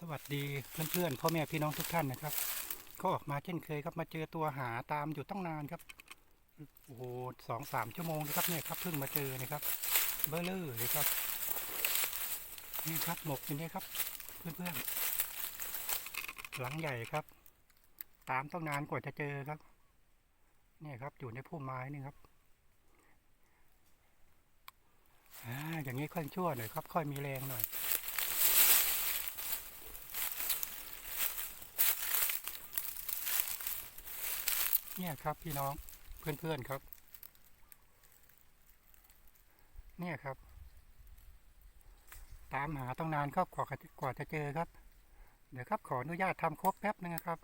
สวัสดีเพื่อนๆพ่อแม่พี่น้องทุกท่านนะครับ ก็ออกมาเช่นเคยครับมาเจอตัวหาตามอยู่ตั้งนานครับโอ้โหสองสามชั่วโมงนะครับเนี่ยครับเพิ่งมาเจอนะครับเบลเลอร์เลยครับนี่ครับหมกอยู่นี่ครับ เพื่อนๆหลังใหญ่ครับ ตามต้องนานกว่าจะเจอครับเนี่ยครับอยู่ในพุ่มไม้นี่ครับอ่าอย่างนี้ค่อยชั่วหน่อยครับ ค่อยมีแรงหน่อย เนี่ยครับพี่น้องเพื่อนๆครับ เนี่ยครับ ตามหาต้องนานครับกว่ากว่าจะเจอครับ เดี๋ยวครับขออนุญาตทำครบแป๊บนึงนะครับ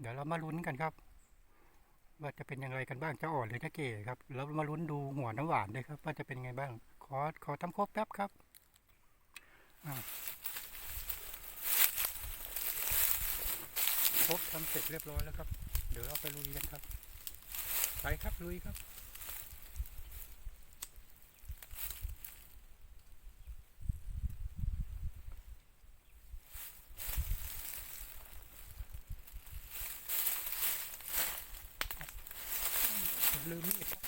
เดี๋ยวเรามาลุ้นกันครับ ว่าจะเป็นยังไงกันบ้างจะอ่อนหรือจะเก๋ครับแล้วมาลุ้นดูหัวน้ำหวานด้วยครับ ว่าจะเป็นยังไงบ้าง ขอขอทำครบแป๊บครับครบทำเสร็จเรียบร้อยแล้วครับ ดี๋ยวเราไปลุยกันครับ ไปครับลุยครับลืมมีดครับ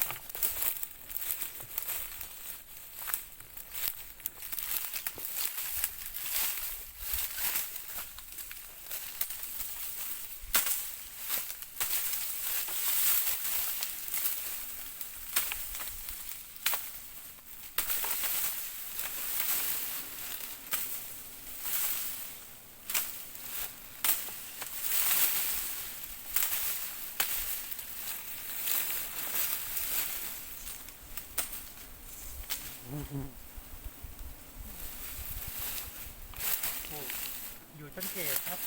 อยู่ชั้นเก๋ครับ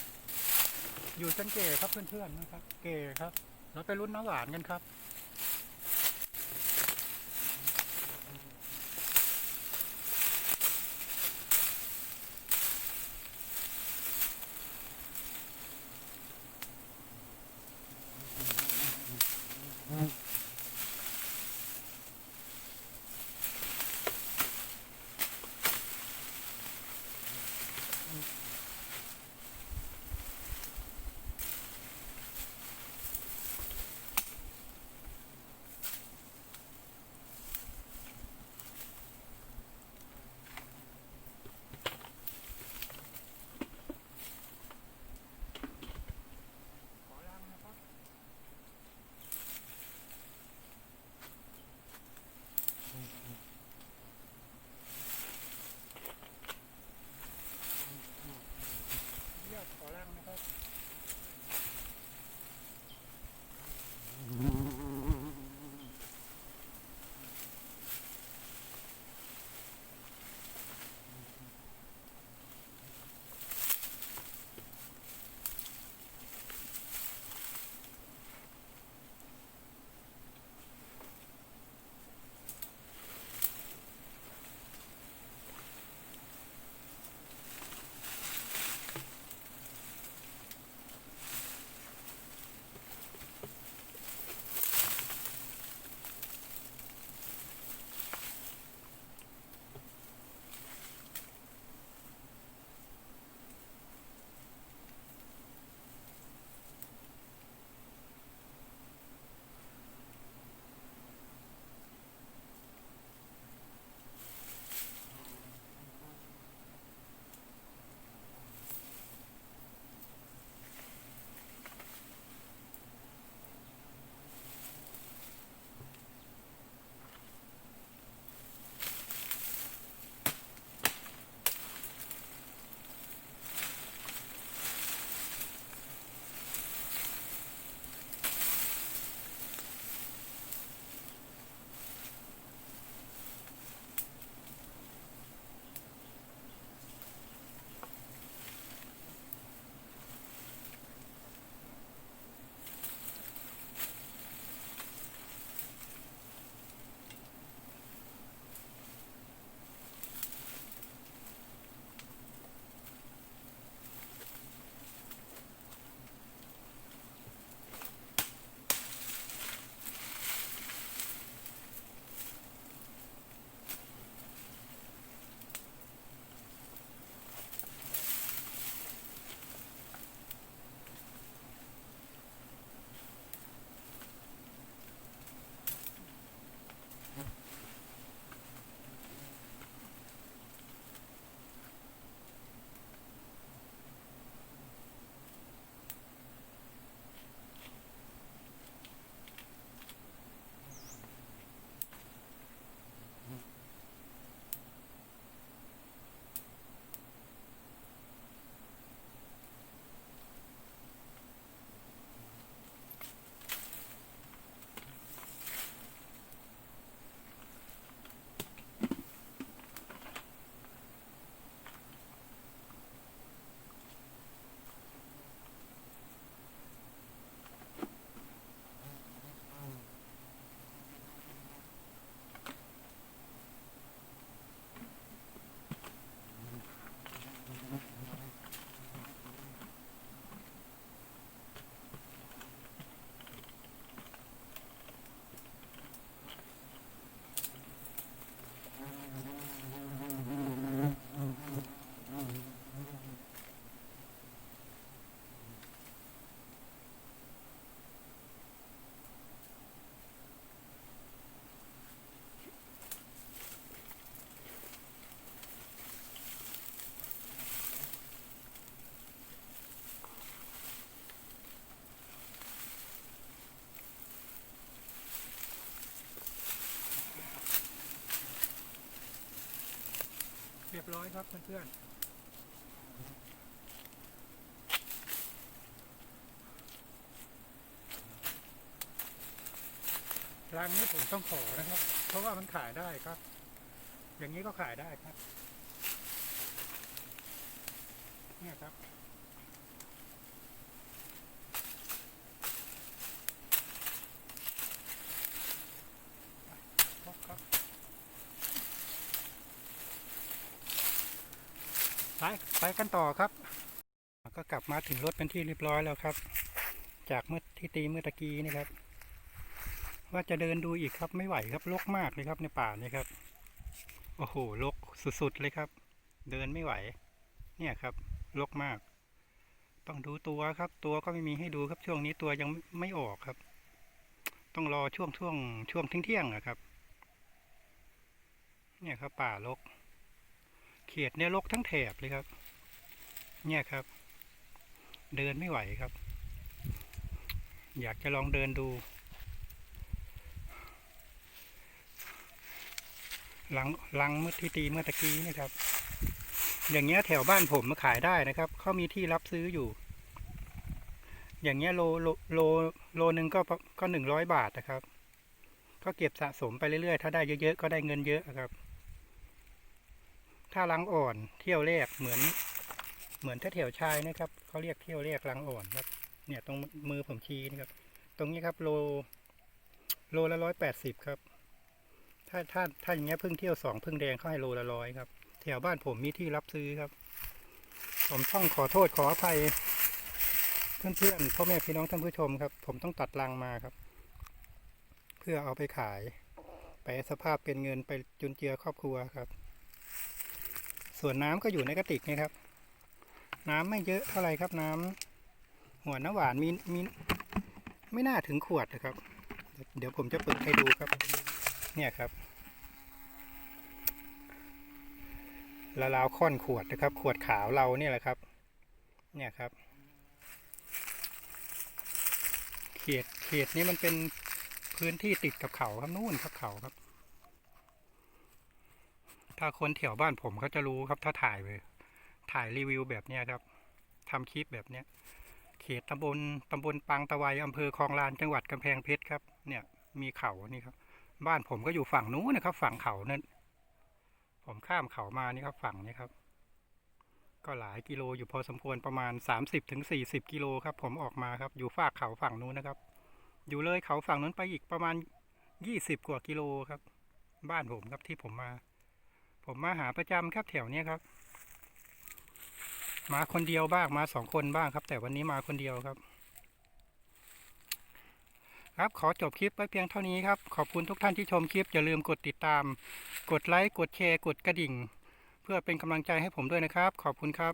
อยู่ชั้นเก๋ครับเพื่อนๆนะครับ เก๋ครับ เราไปรุ่นน้ำหวานกันครับ ร้อยครับเพื่อนๆรังนี้ผมต้องขอนะครับ เพราะว่ามันขายได้ครับ อย่างนี้ก็ขายได้ครับ เนี่ยครับ ครบครับ ไปไปกันต่อครับ ก็กลับมาถึงรถเป็นที่เรียบร้อยแล้วครับ จากเมื่อที่ตีเมื่อตะกี้นี่ครับ ว่าจะเดินดูอีกครับไม่ไหวครับรกมากเลยครับในป่านี่ครับ โอ้โหรกสุดๆเลยครับ เดินไม่ไหว เนี่ยครับรกมาก ต้องดูตัวครับ ตัวก็ไม่มีให้ดูครับช่วงนี้ตัวยังไม่ออกครับ ต้องรอช่วงช่วงช่วงเที่ยงๆอะครับ เนี่ยครับป่ารก เขตเนี่ยรกทั้งแถบเลยครับ เนี่ยครับ เดินไม่ไหวครับ อยากจะลองเดินดู หลังหลังเมื่อที่ตีเมื่อตะกี้นะครับ อย่างเงี้ยแถวบ้านผมมาขายได้นะครับเขามีที่รับซื้ออยู่ อย่างเงี้ยโลโลโลโลนึงก็ก็หนึ่งร้อยบาทนะครับ ก็เก็บสะสมไปเรื่อยๆ ถ้าได้เยอะๆก็ได้เงินเยอะครับ ถ้าลังอ่อนเที่ยวแรกเหมือน เหมือนถ้าแถวชายนะครับเขาเรียกเที่ยวแรกลังอ่อนครับ เนี่ยตรงมือผมชี้นะครับ ตรงนี้ครับโลโลละร้อยแปดสิบครับ ถ้าถ้าถ้าอย่างเงี้ยพึ่งเที่ยวสองพึ่งแดงเขาให้โลละร้อยครับ แถวบ้านผมมีที่รับซื้อครับ ผมต้องขอโทษขออภัยเพื่อนๆพ่อแม่พี่น้องท่านผู้ชมครับ ผมต้องตัดรังมาครับ เพื่อเอาไปขาย ไปสภาพเป็นเงินไปจุนเจือครอบครัวครับ ส่วนน้ำก็อยู่ในกระติกนี่ครับ น้ำไม่เยอะเท่าไหรครับน้ำหัวน้ำหวานมีมีไม่น่าถึงขวดนะครับ เดี๋ยวผมจะเปิดให้ดูครับ เนี่ยครับละลาวค่อนขวดนะครับ ขวดขาวเราเนี่ยแหละครับ เนี่ยครับ เขตเขตนี้มันเป็นพื้นที่ติดกับเขาครับนู่นครับเขาครับ ถ้าคนแถวบ้านผมเขาจะรู้ครับ ถ้าถ่ายไปถ่ายรีวิวแบบเนี้ยครับทำคลิปแบบเนี้ยเขตตำบลตำบลปางตะไวอำเภอคลองลานจังหวัดกำแพงเพชรครับ เนี่ยมีเขานี่ครับ บ้านผมก็อยู่ฝั่งนู้นนะครับ ฝั่งเขานั่นผมข้ามเขามานี่ครับ ฝั่งนี้ครับ ก็หลายกิโลอยู่พอสมควรประมาณ 30ถึง40กิโลครับ ผมออกมาครับ อยู่ฝากเขาฝั่งนู้นนะครับ อยู่เลยเขาฝั่งนู้นไปอีกประมาณ 20 กว่ากิโลครับ บ้านผมครับที่ผมมา ผมมาหาประจำครับแถวเนี้ยครับ มาคนเดียวบ้างมาสองคนบ้างครับ แต่วันนี้มาคนเดียวครับ ครับขอจบคลิปไว้เพียงเท่านี้ครับ ขอบคุณทุกท่านที่ชมคลิป อย่าลืมกดติดตาม กดไลค์กดแชร์ กดกระดิ่ง เพื่อเป็นกำลังใจให้ผมด้วยนะครับ ขอบคุณครับ